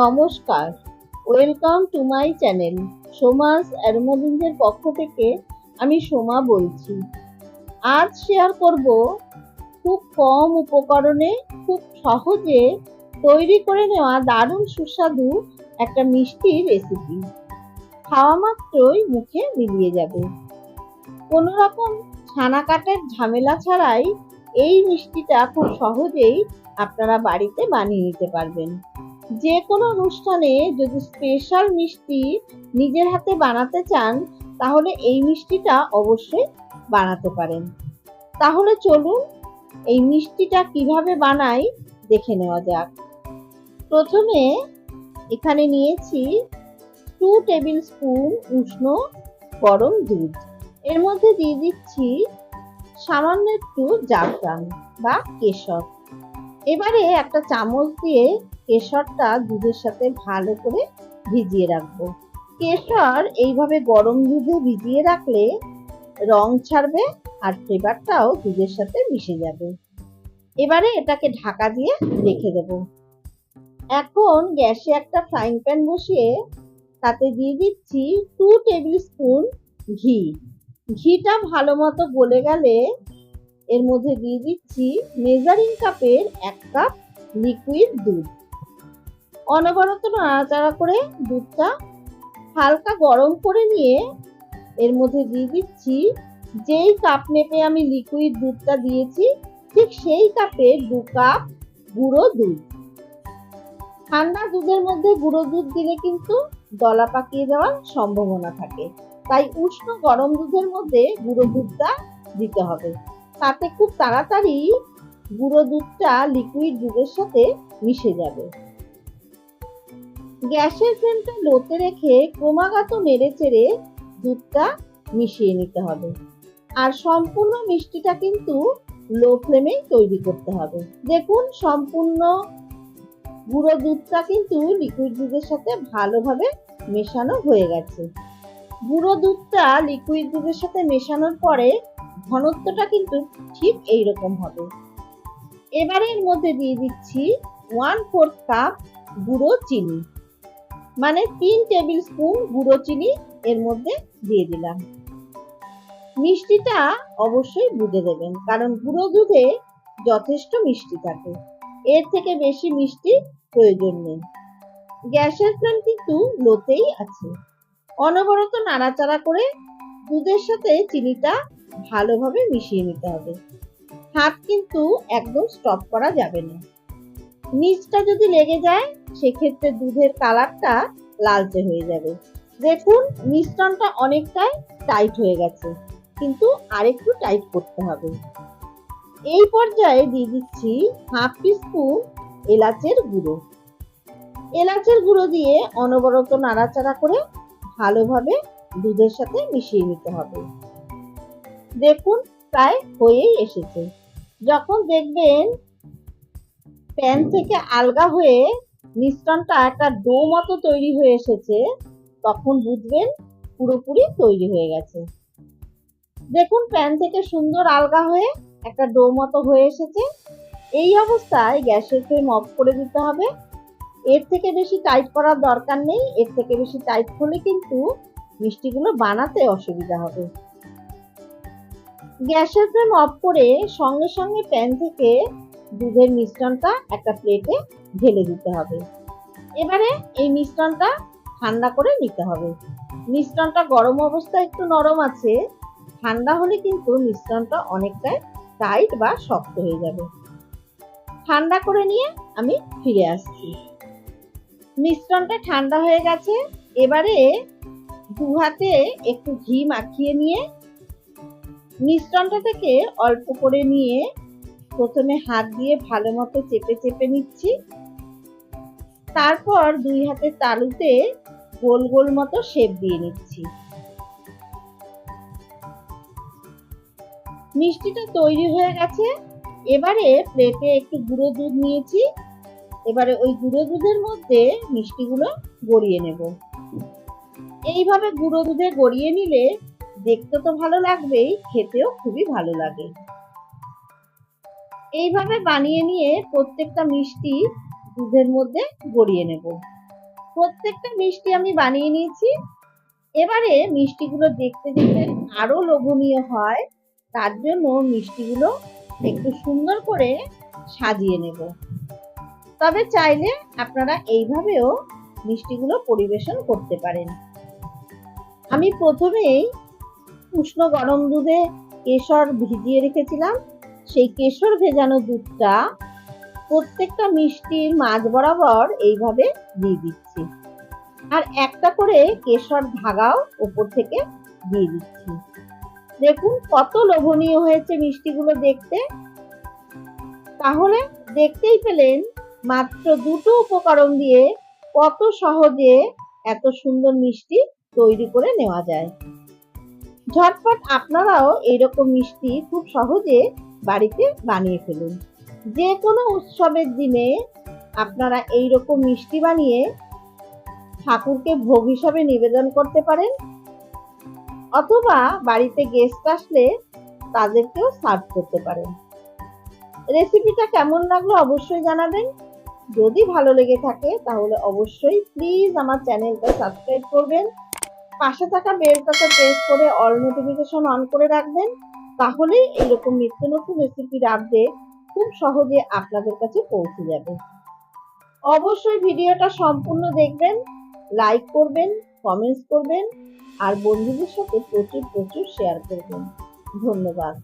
নমস্কার। Welcome to my channel সোমাস অ্যারোমালিঞ্জের পক্ষ থেকে আমি সোমা বলছি। আজ শেয়ার করব খুব কম উপকরণে, খুব সহজে তৈরি করে নেওয়া দারুণ সুস্বাদু একটা মিষ্টি রেসিপি খাওয়া মাত্রই মুখে মিলিয়ে যাবে। কোনো রকম ছানা কাটার ঝামেলা ছাড়াই এই মিষ্টিটা খুব সহজেই আপনারা বাড়িতে বানিয়ে নিতে পারবেন। যে কোনো অনুষ্ঠানে যদি স্পেশাল মিষ্টি নিজের হাতে বানাতে চান, তাহলে এই মিষ্টিটা অবশ্যই বানাতে পারেন। তাহলে চলুন এই মিষ্টিটা কীভাবে বানাই দেখে নেওয়া যাক। প্রথমে এখানে নিয়েছি টু টেবিল স্পুন উষ্ণ গরম দুধ। এর মধ্যে দিয়ে দিচ্ছি সামান্য একটু জাফরান বা কেশর। এবারে একটা চামচ দিয়ে কেশরটা দুধের সাথে ভালো করে ভিজিয়ে রাখব। কেশর এইভাবে গরম দুধে ভিজিয়ে রাখলে রং ছাড়বে আর ফ্লেভারটাও দুধের সাথে মিশে যাবে। এবারে এটাকে ঢাকা দিয়ে রেখে দেব। এখন গ্যাসে একটা ফ্রাইং প্যান বসিয়ে তাতে দিয়ে দিচ্ছি টু টেবিল স্পুন ঘি। ঘিটা ভালো মতো গলে গেলে এর মধ্যে দিয়ে দিচ্ছি মেজারিং কাপের এক কাপ লিকুইড দুধ। অনবরত নাড়াচাড়া করে দুধটা হালকা গরম করে নিয়ে এর মধ্যে দিয়ে দিচ্ছি। যেই কাপ মেপে আমি লিকুইড দুধটা দিয়েছি, ঠিক সেই কাপে দু কাপ গুঁড়ো দুধ। ঠান্ডা দুধের মধ্যে গুঁড়ো দুধ দিলে কিন্তু দলা পাকিয়ে যাওয়ার সম্ভাবনা থাকে। তাই উষ্ণ গরম দুধের মধ্যে গুঁড়ো দুধটা দিতে হবে। তাতে খুব তাড়াতাড়ি গুঁড়ো দুধটা লিকুইড দুধের সাথে মিশে যাবে। গ্যাসের ফ্লেমটা লোতে রেখে ক্রমাগত নেড়ে চেড়ে দুধটা মিশিয়ে নিতে হবে। আর সম্পূর্ণ মিষ্টিটা কিন্তু লো ফ্লেমেই তৈরি করতে হবে। দেখুন, সম্পূর্ণ গুঁড়ো দুধটা কিন্তু লিকুইড দুধের সাথে ভালোভাবে মেশানো হয়ে গেছে। গুঁড়ো দুধটা লিকুইড দুধের সাথে মেশানোর পরে ঘনত্বটা কিন্তু ঠিক এই রকম হবে। এবারে এর মধ্যে দিয়ে দিচ্ছি ওয়ান ফোর্থ কাপ গুঁড়ো চিনি। মানে তিন টেবিল স্পুন গুঁড়ো চিনি এর মধ্যে দিয়ে দিলাম। মিষ্টিটা অবশ্যই বুঝে দেবেন, কারণ গুঁড়ো দুধে যথেষ্ট মিষ্টি থাকে। এর থেকে বেশি মিষ্টি প্রয়োজন নেই। গ্যাসের ফ্লেম কিন্তু লোতেই আছে। অনবরত নাড়াচাড়া করে দুধের সাথে চিনিটা ভালোভাবে মিশিয়ে নিতে হবে। হাত কিন্তু একদম স্টপ করা যাবে না। নিচটা যদি লেগে যায় সেক্ষেত্রে দুধের কালারটা লালচে হয়ে যাবে। দেখুন, মিশ্রণটা অনেকটাই টাইট হয়ে গেছে, কিন্তু আরেকটু টাইট করতে হবে। এই পর্যায়ে দিয়ে দিচ্ছি হাফ স্পুন এলাচের গুঁড়ো। এলাচের গুঁড়ো দিয়ে অনবরত নাড়াচাড়া করে ভালোভাবে দুধের সাথে মিশিয়ে নিতে হবে। দেখুন, প্রায় হয়েই এসেছে। যখন দেখবেন প্যান থেকে আলগা হয়ে মিশ্রণটা একটা ডো মতো তৈরি হয়ে এসেছে, তখন বুঝবেন পুরোপুরি তৈরি হয়ে গেছে। দেখুন, প্যান থেকে সুন্দর আলগা হয়ে একটা ডো মতো হয়ে এসেছে। এই অবস্থায় গ্যাসের ফ্লেম অফ করে দিতে হবে। এর থেকে বেশি টাইট করার দরকার নেই, এর থেকে বেশি টাইট হলে কিন্তু মিষ্টিগুলো বানাতে অসুবিধা হবে। গ্যাসের ফ্লেম অফ করে সঙ্গে সঙ্গে প্যান থেকে দুধের মিশ্রণটা একটা প্লেটে ঢেলে দিতে হবে। এবারে এই মিশ্রণটা ঠান্ডা করে নিতে হবে। মিশ্রণটা গরম অবস্থায় একটু নরম আছে, ঠান্ডা হলে কিন্তু মিশ্রণটা অনেকটাই টাইট বা শক্ত হয়ে যাবে। ঠান্ডা করে নিয়ে আমি ফিরে আসছি। মিশ্রণটা ঠান্ডা হয়ে গেছে, এবারে দু হাতে একটু ঘি মাখিয়ে নিয়ে মিশ্রণটা থেকে অল্প করে নিয়ে প্রথমে হাত দিয়ে ভালো মতো চেপে চেপে নিচ্ছি। তারপর দুই হাতের তালুতে গোল গোল মতো শেপ দিয়ে নিচ্ছি। মিষ্টিটা তৈরি হয়ে গেছে। এবারে প্লেটে একটু গুঁড়ো দুধ নিয়েছি। এবারে ওই গুঁড়ো দুধের মধ্যে মিষ্টিগুলো গড়িয়ে নেব। এইভাবে গুঁড়ো দুধে গড়িয়ে নিলে দেখতে তো ভালো লাগবেই, খেতেও খুবই ভালো লাগে। এইভাবে বানিয়ে নিয়ে প্রত্যেকটা মিষ্টি দুধের মধ্যে গড়িয়ে নেব। প্রত্যেকটা মিষ্টি আমি বানিয়ে নিয়েছি। এবারে মিষ্টিগুলো দেখতে দেখতে আরও লোভনীয় হয়, তার জন্য মিষ্টিগুলো একটু সুন্দর করে সাজিয়ে নেব। তবে চাইলে আপনারা এইভাবেও মিষ্টিগুলো পরিবেশন করতে পারেন। আমি প্রথমেই উষ্ণ গরম দুধে কেশর ভিজিয়ে রেখেছিলাম। সেই কেশর ভেজানো দুধটা প্রত্যেকটা মিষ্টির মাঝ বরাবর এইভাবে দিয়ে দিচ্ছি। আর একটা করে কেশর ধাগাও উপর থেকে দিয়ে দিচ্ছি। দেখুন কত লোভনীয় হয়েছে মিষ্টিগুলো দেখতে। তাহলে দেখতেই পেলেন মাত্র দুটো উপকরণ দিয়ে কত সহজে এত সুন্দর মিষ্টি তৈরি করে নেওয়া যায়। ঝটপট আপনারাও এইরকম মিষ্টি খুব সহজে বাড়িতে বানিয়ে ফেলুন। যে কোনো উৎসবের দিনে আপনারা এই রকম মিষ্টি বানিয়ে ঠাকুরকে ভোগ হিসাবে নিবেদন করতে পারেন, অথবা বাড়িতে গেস্ট আসলে তাদেরকেও সার্ভ করতে পারেন। রেসিপিটা কেমন লাগল অবশ্যই জানাবেন। যদি ভালো লেগে থাকে তাহলে অবশ্যই প্লিজ আমার চ্যানেলটা সাবস্ক্রাইব করবেন। পাশে থাকা বেলটাকে প্রেস করে অল নোটিফিকেশন অন করে রাখবেন। তাহলেই এরকম নিত্য নতুন রেসিপির আপডেট খুব সহজে আপনাদের কাছে পৌঁছে যাবে। অবশ্যই ভিডিওটা সম্পূর্ণ দেখবেন লাইক করবেন কমেন্টস করবেন, আর বন্ধুদের সাথে প্রচুর প্রচুর শেয়ার করবেন। ধন্যবাদ।